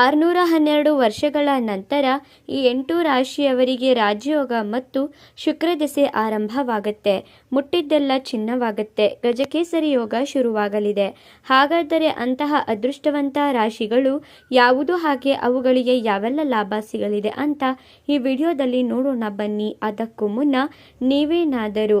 ಆರುನೂರ ಹನ್ನೆರಡು ವರ್ಷಗಳ ನಂತರ ಈ ಎಂಟು ರಾಶಿಯವರಿಗೆ ರಾಜಯೋಗ ಮತ್ತು ಶುಕ್ರದೆಸೆ ಆರಂಭವಾಗುತ್ತೆ. ಮುಟ್ಟಿದ್ದೆಲ್ಲ ಚಿನ್ನವಾಗುತ್ತೆ. ಗಜಕೇಸರಿ ಯೋಗ ಶುರುವಾಗಲಿದೆ. ಹಾಗಾದರೆ ಅಂತಹ ಅದೃಷ್ಟವಂತ ರಾಶಿಗಳು ಯಾವುದು ಹಾಗೆ ಅವುಗಳಿಗೆ ಯಾವೆಲ್ಲ ಲಾಭ ಸಿಗಲಿದೆ ಅಂತ ಈ ವಿಡಿಯೋದಲ್ಲಿ ನೋಡೋಣ ಬನ್ನಿ. ಅದಕ್ಕೂ ಮುನ್ನ ನೀವೇನಾದರೂ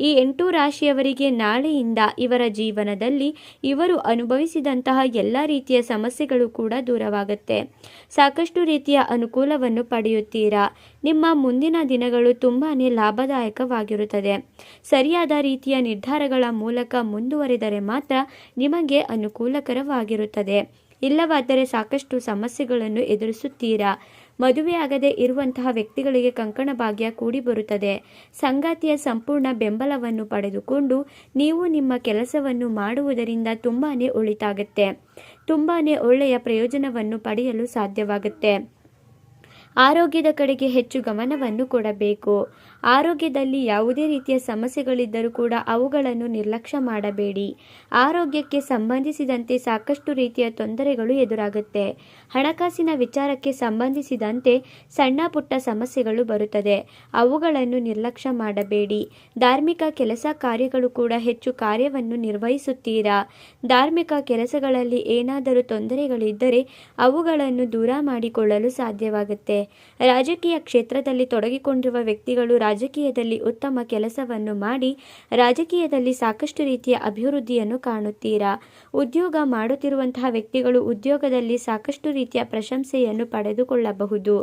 ಈ ಎಂಟು ರಾಶಿಯವರಿಗೆ ನಾಳೆಯಿಂದ ಇವರ ಜೀವನದಲ್ಲಿ ಇವರು ಅನುಭವಿಸಿದಂತಹ ಎಲ್ಲ ರೀತಿಯ ಸಮಸ್ಯೆಗಳು ಕೂಡ ದೂರವಾಗುತ್ತೆ. ಸಾಕಷ್ಟು ರೀತಿಯ ಅನುಕೂಲವನ್ನು ಪಡೆಯುತ್ತೀರಾ? ನಿಮ್ಮ ಮುಂದಿನ ದಿನಗಳು ತುಂಬಾ ಲಾಭದಾಯಕವಾಗಿರುತ್ತದೆ. ಸರಿಯಾದ ರೀತಿಯ ನಿರ್ಧಾರಗಳ ಮೂಲಕ ಮುಂದುವರಿದರೆ ಮಾತ್ರ ನಿಮಗೆ ಅನುಕೂಲಕರವಾಗಿರುತ್ತದೆ. ಇಲ್ಲವಾದರೆ ಸಾಕಷ್ಟು ಸಮಸ್ಯೆಗಳನ್ನು ಎದುರಿಸುತ್ತೀರಾ? ಮದುವೆಯಾಗದೆ ಇರುವಂತಹ ವ್ಯಕ್ತಿಗಳಿಗೆ ಕಂಕಣ ಭಾಗ್ಯ ಕೂಡಿ ಬರುತ್ತದೆ. ಸಂಗಾತಿಯ ಸಂಪೂರ್ಣ ಬೆಂಬಲವನ್ನು ಪಡೆದುಕೊಂಡು ನೀವು ನಿಮ್ಮ ಕೆಲಸವನ್ನು ಮಾಡುವುದರಿಂದ ತುಂಬಾ ಒಳಿತಾಗುತ್ತೆ ತುಂಬಾ ಒಳ್ಳೆಯ ಪ್ರಯೋಜನವನ್ನು ಪಡೆಯಲು ಸಾಧ್ಯವಾಗುತ್ತೆ. ಆರೋಗ್ಯದ ಕಡೆಗೆ ಹೆಚ್ಚು ಗಮನವನ್ನು ಕೊಡಬೇಕು. ಆರೋಗ್ಯದಲ್ಲಿ ಯಾವುದೇ ರೀತಿಯ ಸಮಸ್ಯೆಗಳಿದ್ದರೂ ಕೂಡ ಅವುಗಳನ್ನು ನಿರ್ಲಕ್ಷ್ಯ ಮಾಡಬೇಡಿ. ಆರೋಗ್ಯಕ್ಕೆ ಸಂಬಂಧಿಸಿದಂತೆ ಸಾಕಷ್ಟು ರೀತಿಯ ತೊಂದರೆಗಳು ಎದುರಾಗುತ್ತೆ. ಹಣಕಾಸಿನ ವಿಚಾರಕ್ಕೆ ಸಂಬಂಧಿಸಿದಂತೆ ಸಣ್ಣ ಪುಟ್ಟ ಸಮಸ್ಯೆಗಳು ಬರುತ್ತದೆ. ಅವುಗಳನ್ನು ನಿರ್ಲಕ್ಷ್ಯ ಮಾಡಬೇಡಿ. ಧಾರ್ಮಿಕ ಕೆಲಸ ಕಾರ್ಯಗಳು ಕೂಡ ಹೆಚ್ಚು ಕಾರ್ಯವನ್ನು ನಿರ್ವಹಿಸುತ್ತೀರಾ? ಧಾರ್ಮಿಕ ಕೆಲಸಗಳಲ್ಲಿ ಏನಾದರೂ ತೊಂದರೆಗಳಿದ್ದರೆ ಅವುಗಳನ್ನು ದೂರ ಮಾಡಿಕೊಳ್ಳಲು ಸಾಧ್ಯವಾಗುತ್ತೆ. ರಾಜಕೀಯ ಕ್ಷೇತ್ರದಲ್ಲಿ ತೊಡಗಿಕೊಂಡಿರುವ ವ್ಯಕ್ತಿಗಳು ರಾಜಕೀಯದಲ್ಲಿ ಉತ್ತಮ ಕೆಲಸವನ್ನು ಮಾಡಿ ರಾಜಕೀಯದಲ್ಲಿ ಸಾಕಷ್ಟು ರೀತಿಯ ಅಭಿವೃದ್ಧಿಯನ್ನು ಕಾಣುತ್ತೀರಾ? ಉದ್ಯೋಗ ಮಾಡುತ್ತಿರುವಂತಹ ವ್ಯಕ್ತಿಗಳು ಉದ್ಯೋಗದಲ್ಲಿ ಸಾಕಷ್ಟು ರೀತಿಯ ಪ್ರಶಂಸೆಯನ್ನು ಪಡೆದುಕೊಳ್ಳಬಹುದು.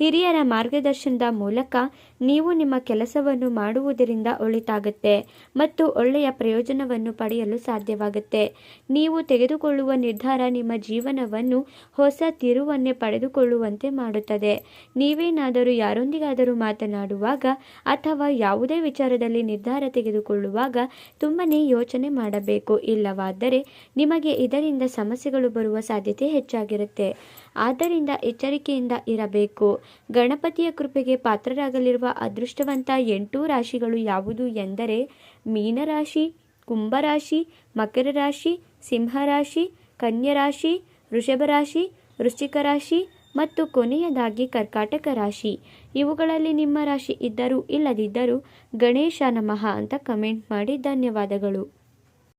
ಹಿರಿಯರ ಮಾರ್ಗದರ್ಶನದ ಮೂಲಕ ನೀವು ನಿಮ್ಮ ಕೆಲಸವನ್ನು ಮಾಡುವುದರಿಂದ ಒಳಿತಾಗುತ್ತೆ ಮತ್ತು ಒಳ್ಳೆಯ ಪ್ರಯೋಜನವನ್ನು ಪಡೆಯಲು ಸಾಧ್ಯವಾಗುತ್ತೆ. ನೀವು ತೆಗೆದುಕೊಳ್ಳುವ ನಿರ್ಧಾರ ನಿಮ್ಮ ಜೀವನವನ್ನು ಹೊಸ ತಿರುವನ್ನೇ ಪಡೆದುಕೊಳ್ಳುವಂತೆ ಮಾಡುತ್ತದೆ. ನೀವೇನಾದರೂ ಯಾರೊಂದಿಗಾದರೂ ಮಾತನಾಡುವಾಗ ಅಥವಾ ಯಾವುದೇ ವಿಚಾರದಲ್ಲಿ ನಿರ್ಧಾರ ತೆಗೆದುಕೊಳ್ಳುವಾಗ ತುಂಬನೇ ಯೋಚನೆ ಮಾಡಬೇಕು. ಇಲ್ಲವಾದರೆ ನಿಮಗೆ ಇದರಿಂದ ಸಮಸ್ಯೆಗಳು ಬರುವ ಸಾಧ್ಯತೆ ಹೆಚ್ಚಾಗಿರುತ್ತೆ. ಆದ್ದರಿಂದ ಎಚ್ಚರಿಕೆಯಿಂದ ಇರಬೇಕು. ಗಣಪತಿಯ ಕೃಪೆಗೆ ಪಾತ್ರರಾಗಲಿರುವ ಅದೃಷ್ಟವಂತ ಎಂಟು ರಾಶಿಗಳು ಯಾವುದು ಎಂದರೆ ಮೀನರಾಶಿ, ಕುಂಭರಾಶಿ ಮಕರ ರಾಶಿ ಸಿಂಹರಾಶಿ, ಕನ್ಯರಾಶಿ ವೃಷಭ ರಾಶಿ ವೃಶ್ಚಿಕ ರಾಶಿ ಮತ್ತು ಕೊನೆಯದಾಗಿ ಕರ್ಕಾಟಕ ರಾಶಿ. ಇವುಗಳಲ್ಲಿ ನಿಮ್ಮ ರಾಶಿ ಇದ್ದರೂ ಇಲ್ಲದಿದ್ದರೂ ಗಣೇಶ ನಮಃ ಅಂತ ಕಮೆಂಟ್ ಮಾಡಿ ಧನ್ಯವಾದಗಳು.